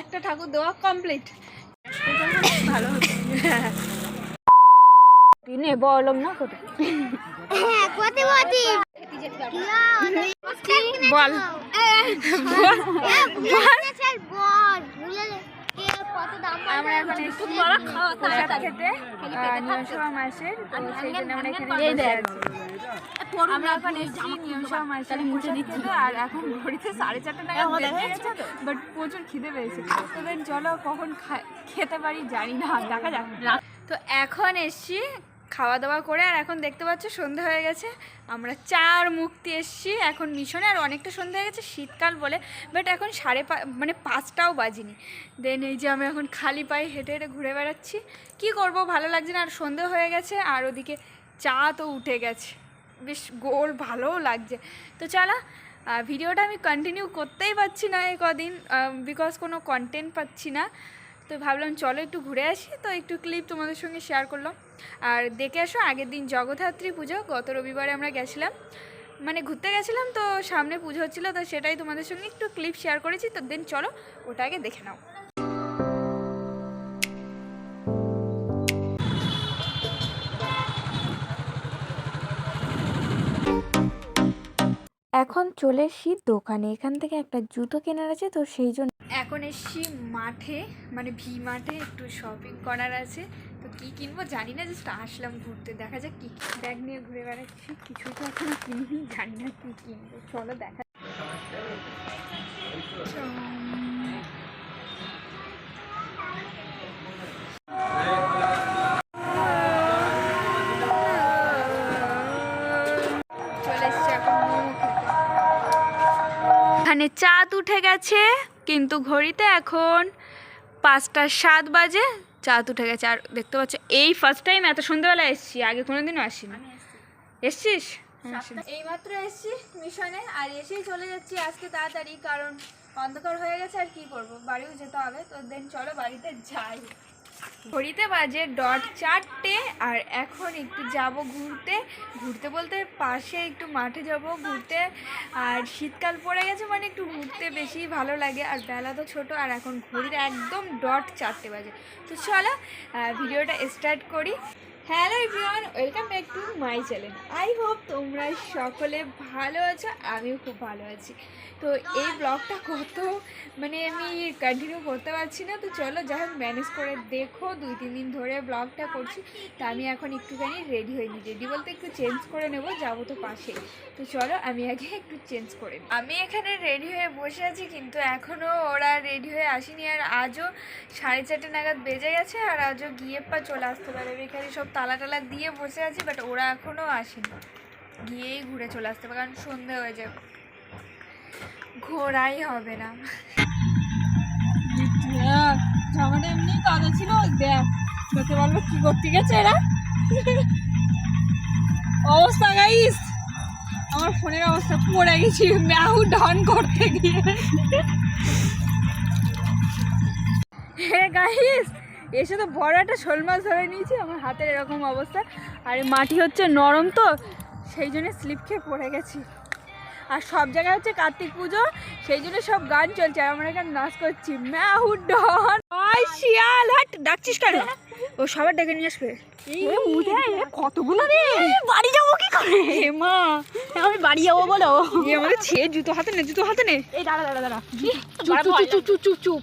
একটা ঠাকুর দেওয়া কমপ্লিট ভালো দিনে বললাম না কোথায় হ্যাঁ বল। দাম আমরা এখন এসেছি বড় খাওয়া প্রসাদ তাড়াতাড়ি। খেতে নিয়মসভা মাসের তো সেই জন্য আমরা এখানে এই বসে দেখ। আছি। আমরা এখন এসেছি নিয়মসভা মাসের প্রসাদ খেতে আর এখন ঘড়িতে সাড়ে চারটে নাগাদ হ্যাঁ, বেজে গেছে বাট প্রচুর খিদে পেয়েছে তো দেন চলো কখন খেতে পারি জানি না দেখা যাক তো এখন এসছি খাওয়া দাওয়া করে, আর এখন দেখতে পাচ্ছ সন্ধে হয়ে গেছে। আমরা চার মুক্তি এসছি। এখন মিশনে আর অনেকটা সন্ধে হয়ে গেছে, শীতকাল বলে। বাট এখন সাড়ে মানে পাঁচটাও বাজিনি। দেন এই যে আমি এখন খালি পায়ে হেঁটে হেঁটে ঘুরে বেড়াচ্ছি। কি করব, ভালো লাগছে না। আর সন্ধে হয়ে গেছে, আর ওদিকে চা তো উঠে গেছে। বেশ গোল, ভালোও লাগছে। তো চলা ভিডিওটা আমি কন্টিনিউ করতেই পারছি না এই কদিন। বিকজ কোনো কন্টেন্ট পাচ্ছি না। তো ভাবলাম চলো একটু ঘুরে আসি। তো একটু ক্লিপ তোমাদের সঙ্গে শেয়ার করলাম। আর দেখে আসো, আগের দিন জগদ্ধাত্রী পুজো, গত রবিবারে আমরা গেছিলাম। মানে ঘুরতে গেছিলাম তো সামনে পুজো হচ্ছিল, তো সেটাই তোমাদের সঙ্গে একটু ক্লিপ শেয়ার করেছি। তো দেন চলো, ওটা আগে দেখে নাও। এখন চলে এসছি দোকানে। এখান থেকে একটা জুতো কেনার আছে, তো সেই জন্য এখন এসছি মাঠে মানে ভি মাঠে একটু শপিং করার আছে। তো কি কিনবো জানি না জাস্ট আসলাম ঘুরতে। দেখা যাক কি ব্যাগ নিয়ে ঘুরে বেড়াচ্ছি। কিছু তো এখনও কিনিনি, জানি না কি কিনবো। চলো দেখা চলে। এখানে চাঁদ উঠে গেছে। কিন্তু ঘড়িতে এখন পাঁচটা সাত বাজে চাঁদ উঠে গেছে। আর দেখতে পাচ্ছ এই ফার্স্ট টাইম এত সন্ধ্যাবেলা এসছি আগে কোনো কোনোদিনও আসিনি। এসছিস। এইমাত্র এসছি মিশনে আর এসেই চলে যাচ্ছি আজকে তাড়াতাড়ি কারণ অন্ধকার হয়ে গেছে আর কি করব? বাড়িও যেতে হবে তো দেন চলো বাড়িতে যাই। ঘড়িতে বাজে ডট চারটে, আর এখন একটু যাব ঘুরতে। ঘুরতে বলতে পাশে একটু মাঠে যাব ঘুরতে। আর শীতকাল পড়ে গেছে মানে একটু ঘুরতে বেশি ভালো লাগে। আর বেলা তো ছোট, আর এখন ঘড়িতে একদম ডট চারটে বাজে। তো চলো ভিডিওটা স্টার্ট করি। Hello everyone welcome back to my channel I hope তোমরা সকলে ভালো আছো, আমিও খুব ভালো আছি। তো এই ব্লগটা কত? মানে আমি কন্টিনিউ করতে পারছি না, তো চলো যাই হোক ম্যানেজ করে দেখো। দুই, তিন দিন ধরে ব্লগটা করছি, তা আমি এখন একটুখানি রেডি হইনি। রেডি বলতে একটু চেঞ্জ করে নেব, যাব তো পাশে। তো চলো, আমি আগে একটু চেঞ্জ করে নিই। আমি এখানে রেডি হয়ে বসে আছি, কিন্তু এখনও ওরা রেডি হয়ে আসেনি, আর আজও সাড়ে চারটে নাগাদ বেজে গেছে, আর আজও গিয়ে পা চলে আসতে পারে। এখানে সব তালা টালা দিয়ে বসে আছি বাট ওরা এখনও আসেনি। গিয়েই ঘুরে চলে আসতে পারে কারণ সন্ধে হয়ে যাবে। ঘোরাই হবে না। জামাটা এমনি কাদা ছিল দেখ তোকে বলব কি করতে গেছে এরা? অবস্থা গাইস আমার ফোনের অবস্থা পড়ে গেছি ম্যাউ ডাউন করতে গিয়ে। হে গাইস এসে তো বড় একটা শোল মাছ ধরে নিয়েছি আমার হাতের এরকম অবস্থা। আর মাটি হচ্ছে নরম তো সেই জন্য স্লিপ খেয়ে পড়ে গেছি। আর সব জায়গায় হচ্ছে কার্তিক পুজো সেই জন্য সব গান চলছে আর আমরা এখানে নাচ করছি। ডন। শিয়াল হাট ডাকছিস কেন? ও সবার ডেকে নিয়ে আসবে। কতগুলো রে? বাড়ি যাব কি করে? হে মা আমি বাড়ি যাব বলো। আমাদের ছে জুতো হাতে নে জুতো হাতে নে। এই দাঁড়া দাঁড়া দাঁড়া। চুপ চুপ চুপ চুপ চুপ চুপ।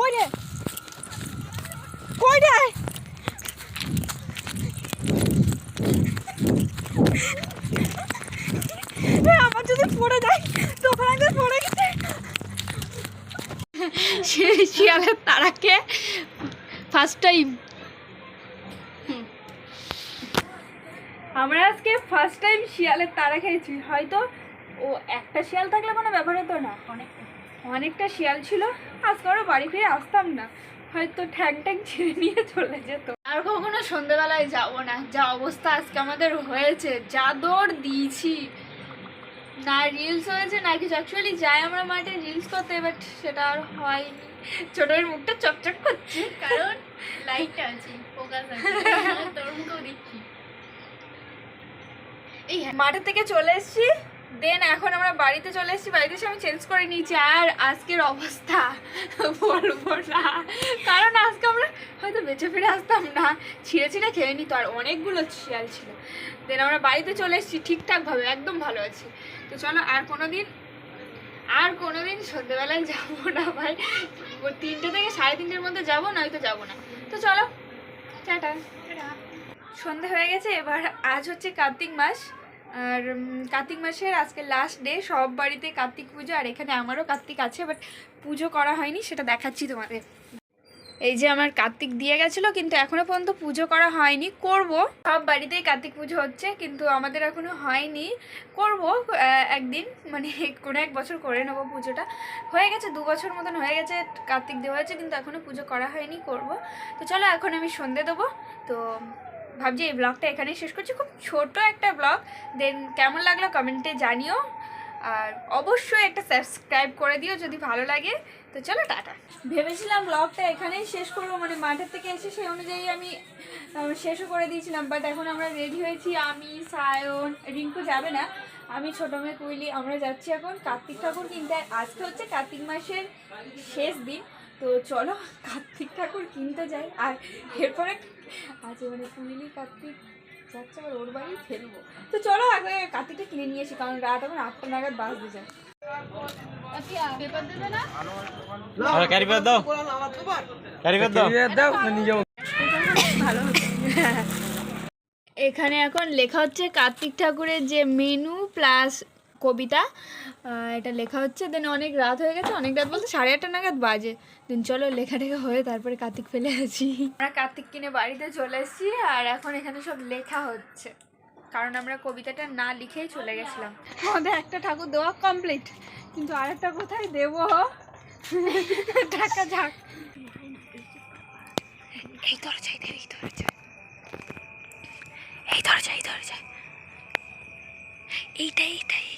কই রে? কই আমার যদি পড়ে যায় তখন একবার পড়ে গেছে। শিয়ালের তারাকে ফার্স্ট টাইম আমরা আজকে ফার্স্ট টাইম শিয়ালের তারা খেয়েছি। হয়তো ও একটা শিয়াল থাকলে কোনো ব্যাপার হতো না, অনেকটা। অনেকটা শিয়াল ছিল, আজকে আমরা বাড়ি ফিরে আসতাম না। হয়তো ঠ্যাং ঠ্যাং ছিঁড়ে নিয়ে চলে যেত। আর কখনো সন্ধেবেলায় যাব না, যা অবস্থা আজকে আমাদের হয়েছে, যা দৌড় দিয়েছি। না রিলস হয়েছে, না কিছু। অ্যাকচুয়ালি যাই আমরা মাঠে রিলস করতে বাট সেটা আর হয়নি। ছোটোর মুখটা চকচক করছে, কারণ লাইটটা আছে ফোকাস আছে তোর মুখেও দেখছি। এই মাঠের থেকে চলে এসেছি। দেন এখন আমরা বাড়িতে চলে এসেছি। বাড়িতে এসে আমি চেঞ্জ করে নিয়েছি। আর আজকের অবস্থা বলব না। কারণ আজকে আমরা হয়তো বেঁচে ফিরে আসতাম না। ছিঁড়ে ছিঁড়ে খেয়ে নিত। আর অনেকগুলো শিয়াল ছিল। দেন আমরা বাড়িতে চলে এসেছি ঠিকঠাকভাবে, একদম ভালো আছি। তো চলো, আর কোনো দিন আর কোনো দিন সন্ধ্যেবেলায় যাব না ভাই। তিনটে থেকে সাড়ে তিনটের মধ্যে যাব, নয়তো যাব না। তো চলো, টাটা। সন্ধে হয়ে গেছে। এবার আজ হচ্ছে কার্তিক মাস। আর কার্তিক মাসের আজকে লাস্ট ডে সব বাড়িতে কার্তিক পুজো, আর এখানে আমারও কার্তিক আছে বাট পুজো করা হয়নি, সেটা দেখাচ্ছি তোমাদের। এই যে আমার কার্তিক দিয়ে গেছিল, কিন্তু এখনও পর্যন্ত পুজো করা হয়নি। করব, সব বাড়িতেই কার্তিক পুজো হচ্ছে, কিন্তু আমাদের এখনও হয়নি। করব একদিন মানে কোনো এক বছর করে নেব পুজোটা। হয়ে গেছে, দু বছর মতন হয়ে গেছে, কার্তিক দেওয়া হয়েছে, কিন্তু এখনও পুজো করা হয়নি, করব। তো চলো, এখন আমি সন্ধে দেবো। তো ভাবছি এই ব্লগটা এখানেই শেষ করছি। খুব ছোট একটা ব্লগ দেন কেমন লাগল কমেন্টে জানিও। আর অবশ্যই একটা সাবস্ক্রাইব করে দিও যদি ভালো লাগে। তো চলো টাটা। ভেবেছিলাম ব্লগটা এখানেই শেষ করব মানে মাঠের থেকে এসে সেই অনুযায়ী আমি শেষও করে দিয়েছিলাম। বাট এখন আমরা রেডি হয়েছি। আমি, সায়ন, রিঙ্কু যাবে না। আমি, ছোটো মেয়ে কুইলি, আমরা যাচ্ছি এখন কার্তিক ঠাকুর কিনতে। আজকে হচ্ছে কার্তিক মাসের শেষ দিন। তো চলো কার্তিক ঠাকুর কিনতে যাই। আর এরপরে আজ মানে কার্তিক যাচ্ছে আবার ওর বাড়ি ফেলব তো চলো আগে কার্তিকটা কিনে নিয়ে আসি কারণ রাত এখন আটটা নাগাদ যায় এখানে এখন লেখা হচ্ছে কার্তিক ঠাকুরের যে মেনু প্লাস কবিতা এটা লেখা হচ্ছে। দেন অনেক রাত হয়ে গেছে অনেক রাত বলতে সাড়ে আটটা নাগাদ বাজে। দেন চলো লেখা টেখা হয়ে তারপরে কার্তিক ফেলে আছি। আমরা কার্তিক কিনে বাড়িতে চলে এসেছি আর এখন এখানে সব লেখা হচ্ছে। কারণ আমরা কবিতাটা না লিখেই চলে গেছিলাম। আমাদের একটা ঠাকুর দেওয়া কমপ্লিট কিন্তু আরেকটা কোথায় দেব? টাকা যাক। এই দরজায় দেব এই দরজায়। এই দরজা এই দরজা এইটাই এইটাই।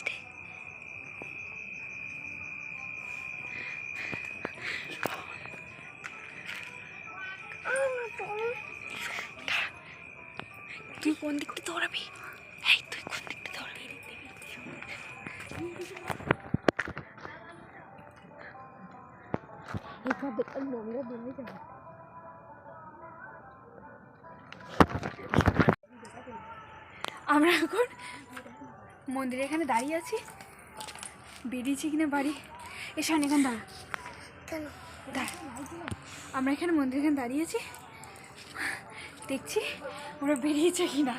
কোন দিকটা দৌড়াবি? এই তুই কোন দিকটা দৌড়াবি? আমরা এখন মন্দিরে এখানে দাঁড়িয়ে আছি। বেরিয়েছি কিনা বাড়ি? এসে এখানে দাঁড়া। দাঁড়া। আমরা এখানে মন্দিরে এখানে দাঁড়িয়েছি দেখছি ওরা বেরিয়েছে কিনা।